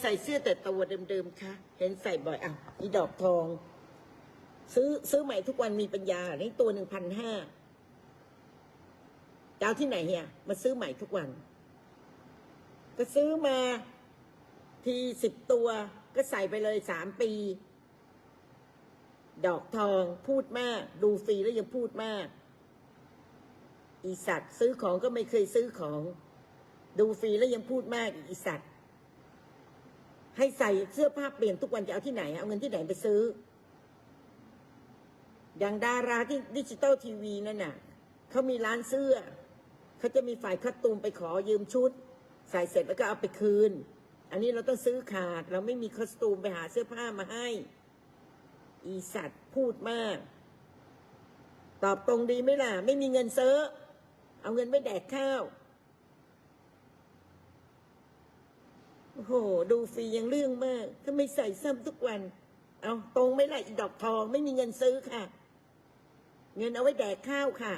ใส่เสื้อแต่ตัวเดิมๆคะเห็นใส่บ่อยอะอีดอกทอง ซื้อซื้อใหม่ทุกวันมีปัญญานี่ตัวหนึ่งพันห้าจะเอาที่ไหนเฮียมาซื้อใหม่ทุกวัน ก็ซื้อมาทีสิบตัว ก็ใส่ไปเลยสามปี ดอกทองพูดมาก ดูฟรีแล้วยังพูดมาก อีสัตว์ซื้อของก็ไม่เคยซื้อของ ดูฟรีแล้วยังพูดมากอีสัตว์ ให้ใส่เสื้อผ้าเปลี่ยนทุกวันจะเอาที่ไหน เอาเงินที่ไหนไปซื้อ อย่างดาราที่ดิจิตอลทีวีนั่นน่ะเขามีร้านเสื้อเขาจะมีฝ่ายคัดตูมไปขอยืมชุด ใส่เสร็จแล้วก็เอาไปคืน อันนี้เราต้องซื้อขาด เราไม่มีคอสตูมไปหาเสื้อผ้ามาให้ อีสัตว์พูดมาก ตอบตรงดีไหมล่ะ ไม่มีเงินเซื้อเอาเงินไม่แดกข้าว โอ้โห ดูฟรียังเรื่องมากถ้าไม่ใส่ซ้ำทุกวัน เอาตรงไม่ล่ะอีดอกทองไม่มีเงินซื้อค่ะ เงินเอาไว้แดกข้าวค่ะ